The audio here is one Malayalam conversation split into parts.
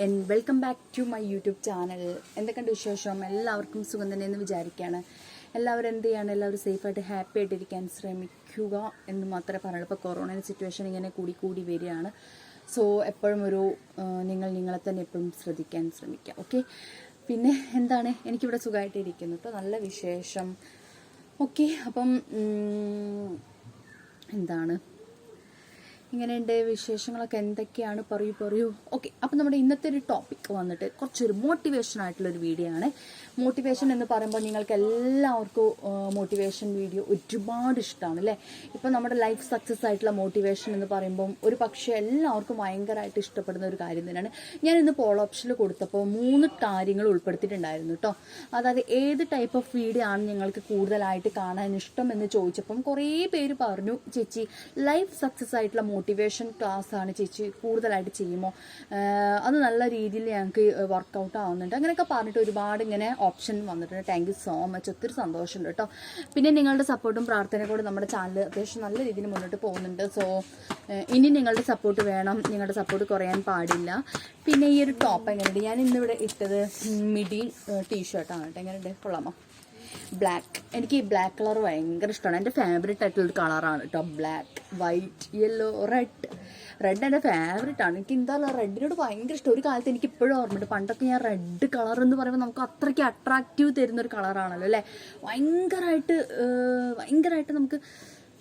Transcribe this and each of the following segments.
And welcome back to my YouTube channel എന്തൊക്കെയുണ്ട് വിശേഷം? എല്ലാവർക്കും സുഖം തന്നെ എന്ന് വിചാരിക്കുകയാണ് എല്ലാവരും എന്ത് ചെയ്യാണ്? എല്ലാവരും സേഫായിട്ട് ഹാപ്പി ആയിട്ടിരിക്കാൻ ശ്രമിക്കുക എന്ന് മാത്രമേ പറയുള്ളൂ. ഇപ്പോൾ കൊറോണയുടെ സിറ്റുവേഷൻ ഇങ്ങനെ കൂടി കൂടി വരികയാണ്. സോ എപ്പോഴും ഒരു നിങ്ങൾ നിങ്ങളെ തന്നെ എപ്പോഴും ശ്രദ്ധിക്കാൻ ശ്രമിക്കുക. ഓക്കെ പിന്നെ എന്താണ്? എനിക്കിവിടെ സുഖമായിട്ടിരിക്കുന്നു. ഇപ്പോൾ നല്ല വിശേഷം. ഓക്കെ അപ്പം ഉം, ഇങ്ങനെയുണ്ട് വിശേഷങ്ങളൊക്കെ എന്തൊക്കെയാണ്? പറയൂ പറയൂ. ഓക്കെ അപ്പം നമ്മുടെ ഇന്നത്തെ ഒരു ടോപ്പിക് വന്നിട്ട് കുറച്ചൊരു മോട്ടിവേഷൻ ആയിട്ടുള്ള ഒരു വീഡിയോ ആണ്. മോട്ടിവേഷൻ എന്ന് പറയുമ്പോൾ നിങ്ങൾക്ക് എല്ലാവർക്കും മോട്ടിവേഷൻ വീഡിയോ ഒരുപാട് ഇഷ്ടമാണ് അല്ലേ? ഇപ്പം നമ്മുടെ ലൈഫ് സക്സസ് ആയിട്ടുള്ള മോട്ടിവേഷൻ എന്ന് പറയുമ്പോൾ ഒരു പക്ഷേ എല്ലാവർക്കും ഭയങ്കരമായിട്ട് ഇഷ്ടപ്പെടുന്ന ഒരു കാര്യം തന്നെയാണ്. ഞാൻ ഇന്ന് പോൾ ഓപ്ഷനിൽ കൊടുത്തപ്പോൾ മൂന്ന് കാര്യങ്ങൾ ഉൾപ്പെടുത്തിയിട്ടുണ്ടായിരുന്നു കേട്ടോ അതായത് ഏത് ടൈപ്പ് ഓഫ് വീഡിയോ ആണ് നിങ്ങൾക്ക് കൂടുതലായിട്ട് കാണാൻ ഇഷ്ടം എന്ന് ചോദിച്ചപ്പം കുറേ പേര് പറഞ്ഞു ചേച്ചി ലൈഫ് സക്സസ് ആയിട്ടുള്ള മോട്ടിവേഷൻ ക്ലാസ് ആണ് ചേച്ചി കൂടുതലായിട്ട് ചെയ്യുമോ? അത് നല്ല രീതിയിൽ ഞങ്ങൾക്ക് വർക്കൗട്ട് ആവുന്നുണ്ട്. അങ്ങനെയൊക്കെ പറഞ്ഞിട്ട് ഒരുപാട് ഇങ്ങനെ ഓപ്ഷൻ വന്നിട്ടുണ്ട്. താങ്ക് യു സോ മച്ച് ഒത്തിരി സന്തോഷമുണ്ട് കേട്ടോ. പിന്നെ നിങ്ങളുടെ സപ്പോർട്ടും പ്രാർത്ഥനയും കൂടെ നമ്മുടെ ചാനൽ അത്യാവശ്യം നല്ല രീതിയിൽ മുന്നോട്ട് പോകുന്നുണ്ട്. സോ ഇനി നിങ്ങളുടെ സപ്പോർട്ട് വേണം. നിങ്ങളുടെ സപ്പോർട്ട് കുറയാൻ പാടില്ല. പിന്നെ ഈ ഒരു ടോപ്പ് എങ്ങനെയുണ്ട്? ഞാൻ ഇന്നിവിടെ ഇട്ടത് മിഡി ടീഷർട്ടാണ് കേട്ടോ. എങ്ങനെയുണ്ട്? കൊള്ളാമോ? ബ്ലാക്ക് എനിക്ക് ഈ ബ്ലാക്ക് കളർ ഭയങ്കര ഇഷ്ടമാണ്. എന്റെ ഫേവറേറ്റ് ആയിട്ടുള്ള കളറാണ് കേട്ടോ black white yellow red red എന്റെ ഫേവറേറ്റ് ആണ്. എനിക്ക് എന്താ റെഡിനോട് ഭയങ്കര ഇഷ്ടം. ഒരു കാലത്ത് എനിക്ക് ഇപ്പോഴും ഓർമ്മയുണ്ട്. പണ്ടൊക്കെ ഞാൻ റെഡ് കളർ എന്ന് പറയുമ്പോൾ നമുക്ക് അത്രയ്ക്ക് അട്രാക്റ്റീവ് തരുന്ന ഒരു കളറാണല്ലോ അല്ലേ? ഭയങ്കരമായിട്ട് ഭയങ്കരമായിട്ട് നമുക്ക്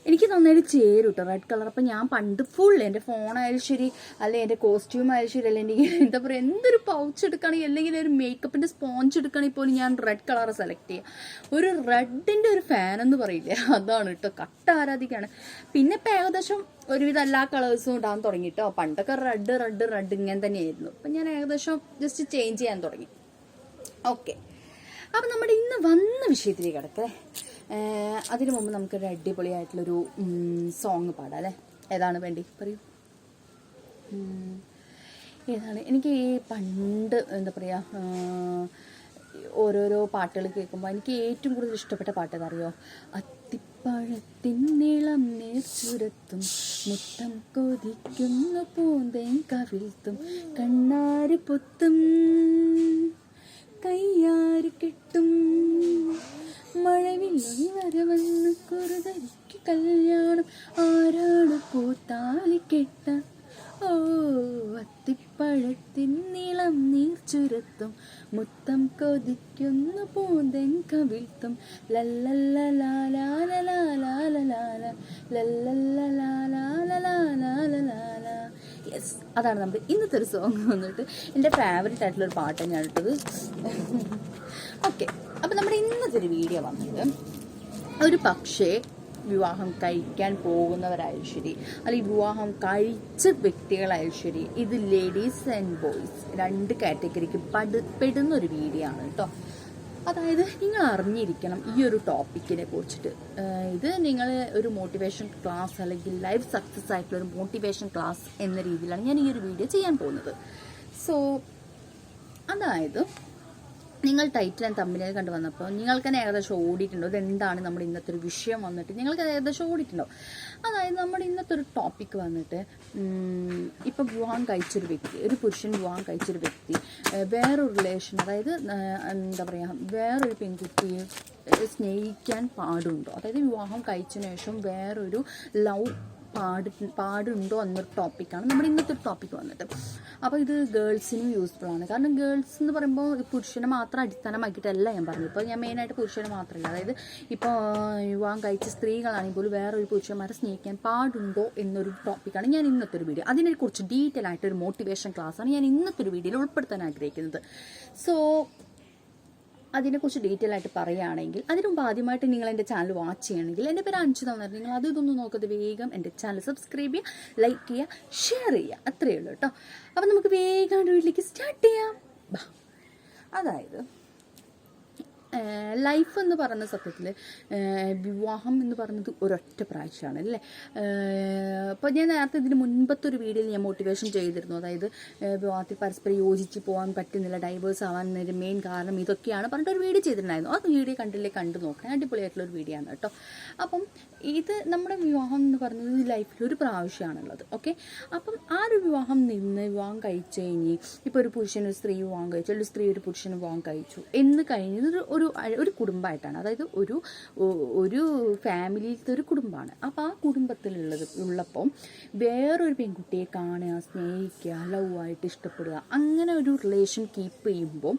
എനിക്ക് നന്നായിട്ട് ചേരും കേട്ടോ റെഡ് കളർ അപ്പം ഞാൻ പണ്ട് ഫുൾ എന്റെ ഫോണായാലും ശരി അല്ലെങ്കിൽ എന്റെ കോസ്റ്റ്യൂം ആയാലും ശരി അല്ലെങ്കിൽ എന്താ പറയുക എന്തൊരു പൗച്ച് എടുക്കുകയാണെങ്കിൽ അല്ലെങ്കിൽ ഒരു മേക്കപ്പിന്റെ സ്പോഞ്ച് എടുക്കുകയാണെങ്കിൽ പോലും ഞാൻ റെഡ് കളർ സെലക്ട് ചെയ്യുക ഒരു റെഡിന്റെ ഒരു ഫാൻ എന്ന് പറയില്ലേ അതാണ് കേട്ടോ കട്ട ആരാധിക്കാണ്. പിന്നെ ഇപ്പം ഏകദേശം ഒരുവിധം എല്ലാ കളേഴ്സും ഇടാൻ തുടങ്ങി കേട്ടോ പണ്ടൊക്കെ റെഡ് റെഡ് റെഡ് ഇങ്ങനെ തന്നെയായിരുന്നു. അപ്പം ഞാൻ ഏകദേശം ജസ്റ്റ് ചേഞ്ച് ചെയ്യാൻ തുടങ്ങി. ഓക്കെ അപ്പം നമ്മുടെ ഇന്ന് വന്ന വിഷയത്തിലേക്ക് കിടക്കേ. അതിനു മുമ്പ് നമുക്കൊരു അടിപൊളിയായിട്ടുള്ളൊരു സോങ് പാടാം അല്ലേ? ഏതാണ് വേണ്ടി? പറയൂ. ഏതാണ്? എനിക്ക് ഈ പണ്ട് എന്താ പറയുക ഓരോരോ പാട്ടുകൾ കേൾക്കുമ്പോൾ എനിക്ക് ഏറ്റവും കൂടുതൽ ഇഷ്ടപ്പെട്ട പാട്ട് അറിയോ അത്തിപ്പഴത്തിൻ നീളം നേർച്ചുരത്തും മുത്തം കൊതിക്കുന്ന പൂന്തേൻ കവിൽത്തും കണ്ണാരി പൊത്തും കയ്യാറ് കെട്ടും മുത്തം കൊതിക്കുന്ന പൂന്തൻ കവിൾത്തും. യെസ് അതാണ് നമ്മുടെ ഇന്നത്തെ ഒരു സോങ് വന്നിട്ട്. എന്റെ ഫേവറേറ്റ് ആയിട്ടുള്ള ഒരു പാട്ട് തന്നെയാണ് ഇട്ടത് ഓക്കെ അപ്പം നമ്മുടെ ഇന്നത്തെ ഒരു വീഡിയോ വന്നിട്ട് ഒരു പക്ഷേ വിവാഹം കഴിക്കാൻ പോകുന്നവരായാലും ശരി. അല്ലെങ്കിൽ വിവാഹം കഴിച്ച വ്യക്തികളായാലും ശരി ഇത് ലേഡീസ് ആൻഡ് ബോയ്സ് രണ്ട് കാറ്റഗറിക്ക് പട് പെടുന്ന ഒരു വീഡിയോ ആണ് കേട്ടോ അതായത് നിങ്ങൾ അറിഞ്ഞിരിക്കണം ഈ ഒരു ടോപ്പിക്കിനെ കുറിച്ചിട്ട്. ഇത് നിങ്ങൾ ഒരു മോട്ടിവേഷൻ ക്ലാസ് അല്ലെങ്കിൽ ലൈഫ് സക്സസ് ആയിട്ടുള്ള ഒരു മോട്ടിവേഷൻ ക്ലാസ് എന്ന രീതിയിലാണ് ഞാൻ ഈ ഒരു വീഡിയോ ചെയ്യാൻ പോകുന്നത്. സോ അതായത് നിങ്ങൾ ടൈറ്റിൽ ഞാൻ തമ്മിലേ കണ്ടു വന്നപ്പോൾ നിങ്ങൾക്ക് തന്നെ ഏകദേശം ഓടിയിട്ടുണ്ടോ? ഇതെന്താണ് നമ്മുടെ ഇന്നത്തെ ഒരു വിഷയം വന്നിട്ട് നിങ്ങൾക്ക് ഏകദേശം ഓടിയിട്ടുണ്ടോ? അതായത് നമ്മുടെ ഇന്നത്തെ ഒരു ടോപ്പിക് വന്നിട്ട് ഇപ്പം വിവാഹം കഴിച്ചൊരു വ്യക്തി ഒരു പുരുഷൻ വിവാഹം കഴിച്ചൊരു വ്യക്തി വേറൊരു റിലേഷൻ അതായത് എന്താ പറയുക വേറൊരു പെൺകുട്ടിയെ സ്നേഹിക്കാൻ പാടുണ്ടോ? അതായത് വിവാഹം കഴിച്ചതിന് ശേഷം വേറൊരു ലവ് പാട് പാടുണ്ടോ എന്നൊരു ടോപ്പിക്കാണ് നമ്മുടെ ഇന്നത്തെ ഒരു ടോപ്പിക്ക് വന്നിട്ട് അപ്പോൾ ഇത് ഗേൾസിനും യൂസ്ഫുൾ ആണ്. കാരണം ഗേൾസ് എന്ന് പറയുമ്പോൾ പുരുഷനെ മാത്രം അടിസ്ഥാനമാക്കിയിട്ടല്ല ഞാൻ പറഞ്ഞു ഇപ്പോൾ ഞാൻ മെയിനായിട്ട് പുരുഷനെ മാത്രമല്ല. അതായത് ഇപ്പോൾ വിവാഹം കഴിച്ച സ്ത്രീകളാണെങ്കിൽ പോലും വേറൊരു പുരുഷന്മാരെ സ്നേഹിക്കാൻ പാടുണ്ടോ എന്നൊരു ടോപ്പിക്കാണ് ഞാൻ ഇന്നത്തെ ഒരു വീഡിയോ അതിനെ അതിനെക്കുറിച്ച് ഡീറ്റെയിൽ ആയിട്ടൊരു മോട്ടിവേഷൻ ക്ലാസ്സാണ് ഞാൻ ഇന്നത്തെ ഒരു വീഡിയോയിൽ ഉൾപ്പെടുത്താൻ ആഗ്രഹിക്കുന്നത്. സോ അതിനെക്കുറിച്ച് ഡീറ്റെയിൽ ആയിട്ട് പറയുകയാണെങ്കിൽ അതിന് മുമ്പ് ആദ്യമായിട്ട് നിങ്ങൾ എന്റെ ചാനൽ വാച്ച് ചെയ്യണമെങ്കിൽ എന്റെ പേര് അഞ്ചു തന്നിട്ട് നിങ്ങൾ അത് ഇതൊന്നും നോക്കത് വേഗം എന്റെ ചാനൽ സബ്സ്ക്രൈബ് ചെയ്യുക ലൈക്ക് ചെയ്യുക ഷെയർ ചെയ്യുക. അത്രയേ ഉള്ളൂ കേട്ടോ. അപ്പം നമുക്ക് വേഗം വീട്ടിലേക്ക് സ്റ്റാർട്ട് ചെയ്യാം. അതായത് ലൈഫ് എന്ന് പറയുന്ന സത്യത്തിൽ വിവാഹം എന്ന് പറയുന്നത് ഒരൊറ്റ പ്രാവശ്യമാണ് അല്ലേ? അപ്പോൾ ഞാൻ നേരത്തെ ഇതിന് മുൻപത്തെ ഒരു വീഡിയോയിൽ ഞാൻ മോട്ടിവേഷൻ ചെയ്തിരുന്നു. അതായത് വിവാഹത്തിൽ പരസ്പരം യോജിച്ച് പോകാൻ പറ്റുന്നില്ല ഡൈവേഴ്സ് ആവാൻ മെയിൻ കാരണം ഇതൊക്കെയാണ് പറഞ്ഞിട്ട് ഒരു വീഡിയോ ചെയ്തിട്ടുണ്ടായിരുന്നു. ആ വീഡിയോ കണ്ടില്ലേ കണ്ടു നോക്കണം. അടിപൊളിയായിട്ടുള്ള ഒരു വീഡിയോ ആണ് കേട്ടോ. അപ്പം ഇത് നമ്മുടെ വിവാഹം എന്ന് പറയുന്നത് ലൈഫിൽ ഒരു പ്രാവശ്യമാണുള്ളത് ഓക്കെ അപ്പം ആ ഒരു വിവാഹം നിന്ന് വിവാഹം കഴിച്ചു കഴിഞ്ഞ് ഇപ്പോൾ ഒരു പുരുഷൻ ഒരു സ്ത്രീ വിവാഹം കഴിച്ചു അല്ലെങ്കിൽ സ്ത്രീ ഒരു പുരുഷന് വിവാഹം കഴിച്ചു എന്ന് കഴിഞ്ഞത് ഒരു ഒരു ഒരു കുടുംബമായിട്ടാണ്. അതായത് ഒരു ഒരു ഫാമിലിയിലത്തെ ഒരു കുടുംബമാണ്. അപ്പോൾ ആ കുടുംബത്തിലുള്ളത് ഉള്ളപ്പോൾ വേറൊരു പെൺകുട്ടിയെ കാണുക സ്നേഹിക്കുക ലവ് ആയിട്ട് ഇഷ്ടപ്പെടുക അങ്ങനെ ഒരു റിലേഷൻ കീപ്പ് ചെയ്യുമ്പോൾ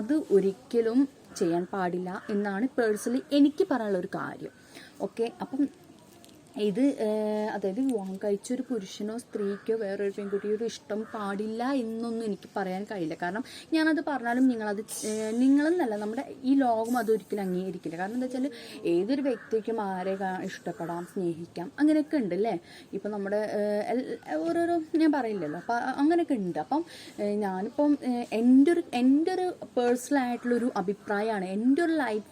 അത് ഒരിക്കലും ചെയ്യാൻ പാടില്ല എന്നാണ് പേഴ്സണലി എനിക്ക് പറയാനുള്ള ഒരു കാര്യം. ഓക്കെ അപ്പം ഇത് അതായത് വിവാഹം കഴിച്ചൊരു പുരുഷനോ സ്ത്രീക്കോ വേറൊരു പെൺകുട്ടിയോട് ഒരു ഇഷ്ടം പാടില്ല എന്നൊന്നും എനിക്ക് പറയാൻ കഴിയില്ല. കാരണം ഞാനത് പറഞ്ഞാലും നിങ്ങളത് നിങ്ങളെന്നല്ല നമ്മുടെ ഈ ലോകം അതൊരിക്കലും അംഗീകരിക്കില്ല. കാരണം എന്താ വെച്ചാൽ ഏതൊരു വ്യക്തിക്കും ആരെ ഇഷ്ടപ്പെടാം സ്നേഹിക്കാം അങ്ങനെയൊക്കെ ഉണ്ട് അല്ലേ? ഇപ്പം നമ്മുടെ ഓരോരോ ഞാൻ പറയില്ലല്ലോ. അപ്പം അങ്ങനെയൊക്കെ ഉണ്ട്. അപ്പം ഞാനിപ്പം എന്റെ ഒരു എന്റെ ഒരു പേഴ്സണൽ ആയിട്ടുള്ളൊരു അഭിപ്രായമാണ്. എന്റെ ഒരു ലൈഫ്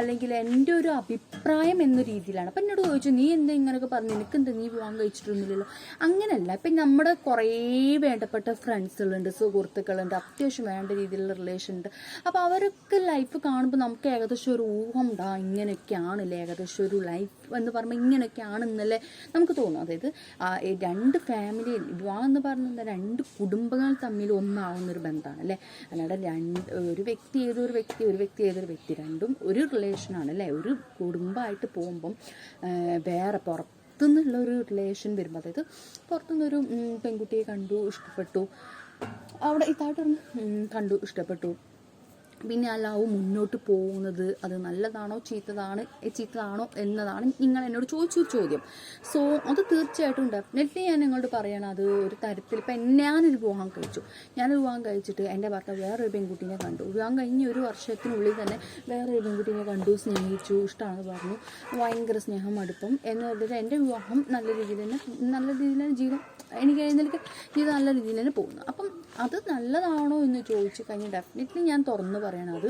അല്ലെങ്കിൽ എന്റെ ഒരു അഭിപ്രായം എന്ന രീതിയിലാണ്. അപ്പം എന്നോട് ചോദിച്ചു നീ എന്താ ഇങ്ങനെയൊക്കെ പറഞ്ഞു? നിനക്ക് എന്താ നീ വിവാഹം കഴിച്ചിട്ടൊന്നുമില്ലല്ലോ? അങ്ങനെയല്ല ഇപ്പം നമ്മുടെ കുറേ വേണ്ടപ്പെട്ട ഫ്രണ്ട്സുകളുണ്ട് സുഹൃത്തുക്കളുണ്ട് അത്യാവശ്യം വേണ്ട രീതിയിലുള്ള റിലേഷൻ ഉണ്ട്. അപ്പോൾ അവരൊക്കെ ലൈഫ് കാണുമ്പോൾ നമുക്ക് ഏകദേശം ഒരു ഊഹം ഉണ്ടാ? ഇങ്ങനെയൊക്കെയാണല്ലേ ഏകദേശം ഒരു ലൈഫ് എന്ന് പറയുമ്പോൾ ഇങ്ങനെയൊക്കെയാണെന്നല്ലേ നമുക്ക് തോന്നും. അതായത് രണ്ട് ഫാമിലി വിവാഹം എന്ന് പറഞ്ഞാൽ രണ്ട് കുടുംബങ്ങൾ തമ്മിൽ ഒന്നാവുന്നൊരു ബന്ധമാണ് അല്ലേ അല്ലാതെ രണ്ട് ഒരു വ്യക്തി ഏതൊരു വ്യക്തി ഒരു വ്യക്തി ഏതൊരു വ്യക്തി രണ്ടും ഒരു റിലേഷനാണ് അല്ലേ ഒരു കുടുംബമായിട്ട് പോകുമ്പം വേറെ പുറത്തുനിന്നുള്ള ഒരു റിലേഷൻ വരുമ്പോൾ അതായത് പുറത്തുനിന്നൊരു പെൺകുട്ടിയെ കണ്ടു ഇഷ്ടപ്പെട്ടു. അവിടെ ഇതായിട്ട് കണ്ടു ഇഷ്ടപ്പെട്ടു. പിന്നെ ആ ലവ് മുന്നോട്ട് പോകുന്നത് അത് നല്ലതാണോ ചീത്തതാണ് ചീത്തതാണോ എന്നതാണ് നിങ്ങൾ എന്നോട് ചോദിച്ചൊരു ചോദ്യം. സോ അത് തീർച്ചയായിട്ടും ഡെഫിനറ്റ്ലി ഞാൻ നിങ്ങളോട് പറയണം അത് ഒരു തരത്തിൽ ഇപ്പം ഞാനൊരു വിവാഹം കഴിച്ചു. ഞാനൊരു വിവാഹം കഴിച്ചിട്ട് എന്റെ ഭർത്താവ് വേറൊരു പെൺകുട്ടീനെ കണ്ടു. വിവാഹം കഴിഞ്ഞ ഒരു വർഷത്തിനുള്ളിൽ തന്നെ വേറൊരു പെൺകുട്ടീനെ കണ്ടു സ്നേഹിച്ചു ഇഷ്ടമാണെന്ന് പറഞ്ഞു. ഭയങ്കര സ്നേഹം അടുപ്പം എന്ന് പറഞ്ഞിട്ട് എന്റെ വിവാഹം നല്ല രീതിയിൽ തന്നെ നല്ല രീതിയിൽ തന്നെ ജീവിതം എനിക്ക് എഴുന്നേൽക്ക് ജീവിതം നല്ല രീതിയിൽ തന്നെ പോകുന്നു. അപ്പം അത് നല്ലതാണോ എന്ന് ചോദിച്ചു കഴിഞ്ഞാൽ ഡെഫിനറ്റ്ലി ഞാൻ തുറന്ന് പറയണം. അത്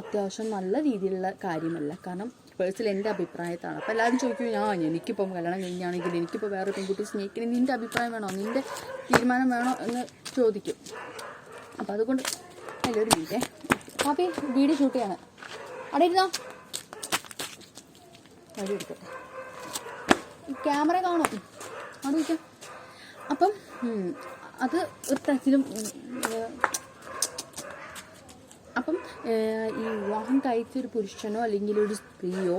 അത്യാവശ്യം നല്ല രീതിയിലുള്ള കാര്യമല്ല. കാരണം പേഴ്സണൽ എന്റെ അഭിപ്രായത്താണ്. അപ്പോൾ എല്ലാവരും ചോദിക്കും ഞാൻ എനിക്കിപ്പം കല്യാണം കഴിഞ്ഞാണെങ്കിൽ എനിക്കിപ്പോൾ വേറെ പെൺകുട്ടി സ്നേഹിക്കണം നിന്റെ അഭിപ്രായം വേണോ? നിന്റെ തീരുമാനം വേണോ? എന്ന് ചോദിക്കും. അപ്പോൾ അതുകൊണ്ട് നല്ലൊരു വീടേ പാപ്പി വീഡിയോ ഷൂട്ട് ചെയ്യാണ്. അവിടെ ഇരുന്നോ? വഴി എടുക്കട്ടെ ക്യാമറ കാണും. അവിടെ ഇരിക്കാം. അപ്പം അത് ഒരു തരത്തിലും അപ്പം ഈ വിവാഹം കഴിച്ച ഒരു പുരുഷനോ അല്ലെങ്കിൽ ഒരു സ്ത്രീയോ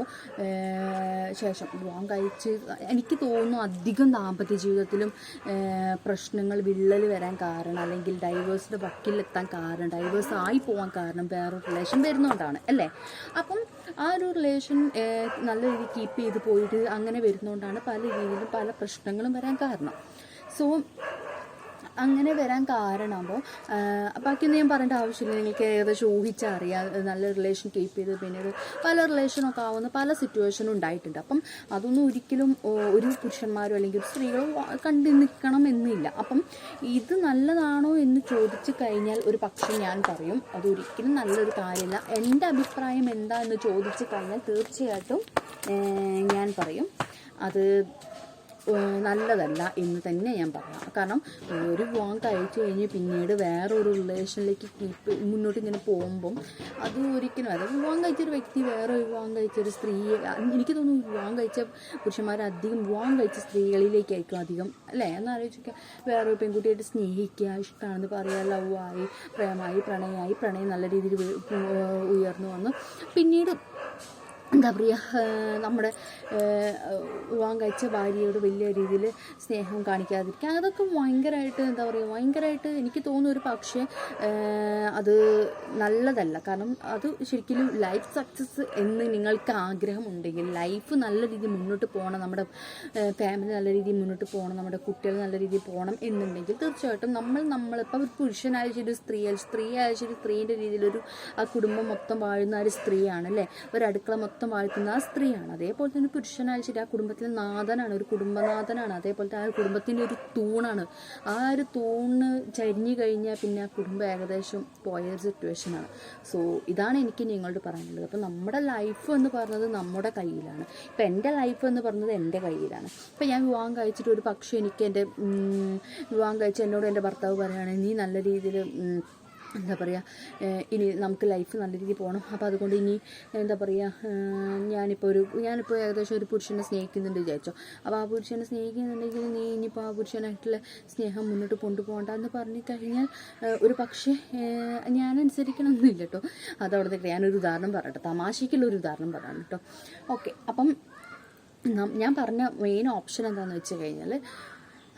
ശേഷം വിവാഹം കഴിച്ച് എനിക്ക് തോന്നുന്നു അധികം ദാമ്പത്യ ജീവിതത്തിലും പ്രശ്നങ്ങൾ വിള്ളൽ വരാൻ കാരണം അല്ലെങ്കിൽ ഡൈവേഴ്സിന്റെ വക്കിലെത്താൻ കാരണം ഡൈവേഴ്സ് ആയി പോകാൻ കാരണം വേറെ റിലേഷൻ വരുന്നതുകൊണ്ടാണ് അല്ലേ? അപ്പം ആ ഒരു റിലേഷൻ നല്ല രീതിയിൽ കീപ്പ് ചെയ്ത് പോയിട്ട് അങ്ങനെ വരുന്നതുകൊണ്ടാണ് പല രീതിയിലും പല പ്രശ്നങ്ങളും വരാൻ കാരണം. സോ അങ്ങനെ വരാൻ കാരണമാകുമ്പോൾ ബാക്കിയൊന്നും ഞാൻ പറയേണ്ട ആവശ്യമില്ല. നിങ്ങൾക്ക് ഏകദേശം ഊഹിച്ചറിയാം. നല്ല റിലേഷൻ കീപ്പ് ചെയ്ത് പിന്നീട് പല റിലേഷനൊക്കെ ആവുന്ന പല സിറ്റുവേഷനും ഉണ്ടായിട്ടുണ്ട്. അപ്പം അതൊന്നും ഒരിക്കലും ഒരു പുരുഷന്മാരോ അല്ലെങ്കിൽ സ്ത്രീകളോ കണ്ടു നിൽക്കണം എന്നില്ല. അപ്പം ഇത് നല്ലതാണോ എന്ന് ചോദിച്ചു കഴിഞ്ഞാൽ ഒരു പക്ഷേ ഞാൻ പറയും അതൊരിക്കലും നല്ലൊരു കാര്യമില്ല. എന്റെ അഭിപ്രായം എന്താ എന്ന് ചോദിച്ചു കഴിഞ്ഞാൽ തീർച്ചയായിട്ടും ഞാൻ പറയും. അത് നല്ലതല്ല എന്ന് തന്നെ ഞാൻ പറയാം. കാരണം ഒരു വിവാഹം കഴിച്ചു കഴിഞ്ഞ് പിന്നീട് വേറൊരു റിലേഷനിലേക്ക് കീപ്പ് മുന്നോട്ട് ഇങ്ങനെ പോകുമ്പം അത് ഒരിക്കലും അതായത് വിവാഹം കഴിച്ചൊരു വ്യക്തി വേറെ വിവാഹം കഴിച്ചൊരു സ്ത്രീയെ എനിക്ക് തോന്നുന്നു വിവാഹം കഴിച്ച പുരുഷന്മാർ അധികം വിവാഹം കഴിച്ച സ്ത്രീകളിലേക്കായിരിക്കും അധികം അല്ലേ? എന്നാലോചിക്കുക വേറൊരു പെൺകുട്ടിയായിട്ട് സ്നേഹിക്കുക ഇഷ്ടമാണെന്ന് പറയുക ലവ് ആയി പ്രേമായി പ്രണയമായി പ്രണയം നല്ല രീതിയിൽ ഉയർന്നു വന്നു. പിന്നീട് എന്താ പറയുക നമ്മുടെ വിവാഹം കഴിച്ച ഭാര്യയോട് വലിയ രീതിയിൽ സ്നേഹം കാണിക്കാതിരിക്കുക. അതൊക്കെ ഭയങ്കരമായിട്ട് എന്താ പറയുക ഭയങ്കരമായിട്ട് എനിക്ക് തോന്നുന്നു ഒരു പക്ഷേ അത് നല്ലതല്ല. കാരണം അത് ശരിക്കും ലൈഫ് സക്സസ് എന്ന് നിങ്ങൾക്ക് ആഗ്രഹമുണ്ടെങ്കിൽ ലൈഫ് നല്ല രീതിയിൽ മുന്നോട്ട് പോകണം നമ്മുടെ ഫാമിലി നല്ല രീതിയിൽ മുന്നോട്ട് പോകണം നമ്മുടെ കുട്ടികൾ നല്ല രീതിയിൽ പോകണം എന്നുണ്ടെങ്കിൽ തീർച്ചയായിട്ടും നമ്മൾ നമ്മളിപ്പോൾ ഒരു പുരുഷനായ ശരി സ്ത്രീ സ്ത്രീ ആയ ശരി സ്ത്രീന്റെ രീതിയിലൊരു ആ കുടുംബം മൊത്തം വാഴുന്ന ഒരു സ്ത്രീയാണ് അല്ലേ ഒരു അടുക്കള മൊത്തം മൊത്തം വാഴ്ത്തുന്ന സ്ത്രീയാണ്. അതേപോലെ തന്നെ പുരുഷനായാലും ശരി ആ കുടുംബത്തിലെ നാഥനാണ് ഒരു കുടുംബനാഥനാണ്. അതേപോലത്തെ ആ കുടുംബത്തിന്റെ ഒരു തൂണാണ്. ആ ഒരു തൂണ് ചരിഞ്ഞു കഴിഞ്ഞാൽ പിന്നെ ആ കുടുംബം ഏകദേശം പോയ സിറ്റുവേഷനാണ് സോ ഇതാണ് എനിക്ക് നിങ്ങളോട് പറയാനുള്ളത്. അപ്പോൾ നമ്മുടെ ലൈഫ് എന്ന് പറഞ്ഞത് നമ്മുടെ കയ്യിലാണ്. ഇപ്പം എന്റെ ലൈഫ് എന്ന് പറഞ്ഞത് എന്റെ കയ്യിലാണ്. ഇപ്പം ഞാൻ വിവാഹം കഴിച്ചിട്ട് ഒരു പക്ഷേ എനിക്ക് എന്റെ വിവാഹം കഴിച്ച് എന്നോട് എന്റെ ഭർത്താവ് പറയുകയാണെങ്കിൽ നീ നല്ല രീതിയിൽ എന്താ പറയുക ഇനി നമുക്ക് ലൈഫ് നല്ല രീതിയിൽ പോകണം അപ്പോൾ അതുകൊണ്ട് ഇനി എന്താ പറയുക ഞാനിപ്പോൾ ഒരു ഞാനിപ്പോൾ ഏകദേശം ഒരു പുരുഷനെ സ്നേഹിക്കുന്നുണ്ട് വിചാരിച്ചോ. അപ്പോൾ ആ പുരുഷനെ സ്നേഹിക്കുന്നുണ്ടെങ്കിൽ നീ ഇനിയിപ്പോൾ ആ പുരുഷനായിട്ടുള്ള സ്നേഹം മുന്നോട്ട് കൊണ്ടുപോകണ്ട എന്ന് പറഞ്ഞു കഴിഞ്ഞാൽ ഒരു പക്ഷേ ഞാനനുസരിക്കണമെന്നില്ല കേട്ടോ. അതവിടെ ഞാനൊരു ഉദാഹരണം പറയട്ടെ. തമാശയ്ക്കുള്ള ഒരു ഉദാഹരണം പറയാം കേട്ടോ. ഓക്കെ. അപ്പം ഞാൻ പറഞ്ഞ മെയിൻ ഓപ്ഷൻ എന്താണെന്ന് വെച്ച് കഴിഞ്ഞാൽ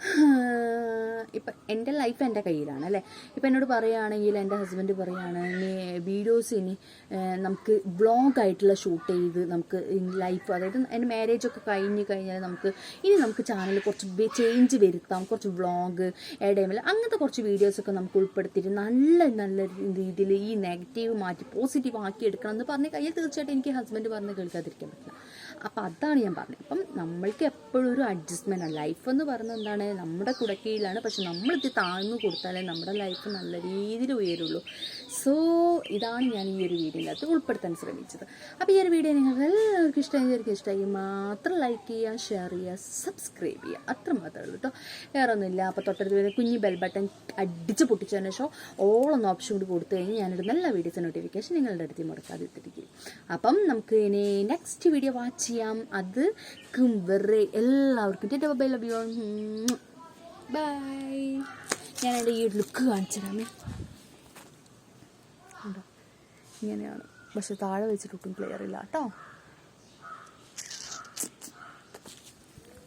ഇപ്പം എന്റെ ലൈഫ് എന്റെ കയ്യിലാണ് അല്ലേ? ഇപ്പം എന്നോട് പറയുകയാണെങ്കിൽ എന്റെ ഹസ്ബൻഡ് പറയാണ് ഇനി വീഡിയോസ് ഇനി നമുക്ക് വ്ളോഗ് ആയിട്ടുള്ള ഷൂട്ട് ചെയ്ത് നമുക്ക് ലൈഫ് അതായത് എന്റെ മാരേജ് ഒക്കെ കഴിഞ്ഞ് കഴിഞ്ഞാൽ നമുക്ക് ഇനി നമുക്ക് ചാനൽ കുറച്ച് ചേഞ്ച് വരുത്താം. കുറച്ച് വ്ളോഗ് എടൈമിൽ അങ്ങനത്തെ കുറച്ച് വീഡിയോസൊക്കെ നമുക്ക് ഉൾപ്പെടുത്തിയിട്ട് നല്ല നല്ല രീതിയിൽ ഈ നെഗറ്റീവ് മാറ്റി പോസിറ്റീവ് ആക്കി എടുക്കണം എന്ന് പറഞ്ഞ് കഴിഞ്ഞാൽ തീർച്ചയായിട്ടും എനിക്ക് ഹസ്ബൻഡ് പറഞ്ഞ് കേൾക്കാതിരിക്കാൻ പറ്റില്ല. അപ്പം അതാണ് ഞാൻ പറഞ്ഞത്. അപ്പം നമ്മൾക്ക് എപ്പോഴും ഒരു അഡ്ജസ്റ്റ്മെന്റ് ആണ്. ലൈഫ് എന്ന് പറയുന്നത് എന്താണ്? നമ്മുടെ കുടക്കീഴിലാണ്. പക്ഷെ നമ്മളിത് താഴ്ന്നു കൊടുത്താലേ നമ്മുടെ ലൈഫ് നല്ല രീതിയിൽ ഉയരുള്ളൂ. സോ ഇതാണ് ഞാൻ ഈ ഒരു വീഡിയോയിനകത്ത് ഉൾപ്പെടുത്താൻ ശ്രമിച്ചത്. അപ്പോൾ ഈ ഒരു വീഡിയോ നിങ്ങൾക്ക് എല്ലാവർക്കും ഇഷ്ടമായി എല്ലാവർക്കും ഇഷ്ടമായി മാത്രം ലൈക്ക് ചെയ്യുക ഷെയർ ചെയ്യുക സബ്സ്ക്രൈബ് ചെയ്യുക. അത്ര മാത്രമേ ഉള്ളൂ കേട്ടോ വേറെ ഒന്നുമില്ല. അപ്പോൾ തൊട്ടടുത്ത് വരുന്ന കുഞ്ഞി ബെൽ ബട്ടൺ അടിച്ച് പൊട്ടിച്ചതിന് ശേഷം ഓളൊന്ന് ഓപ്ഷൻ കൂടി കൊടുത്തു കഴിഞ്ഞാൽ ഞാനിടുന്ന എല്ലാ വീഡിയോസ് നോട്ടിഫിക്കേഷൻ നിങ്ങളുടെ അടുത്ത് മുടക്കാതെ ഇട്ടിരിക്കും അപ്പം നമുക്ക് ഇനി നെക്സ്റ്റ് വീഡിയോ വാച്ച് ചെയ്യാം അത് വെറേ എല്ലാവർക്കും ബൈ ലവ് യു ബൈ ഞാൻ എന്റെ ഈ ലുക്ക് കാണിച്ചു ഇങ്ങനെയാണ്. പക്ഷെ താഴെ വെച്ചിട്ടൊട്ടും ക്ലിയർ ഇല്ല കേട്ടോ.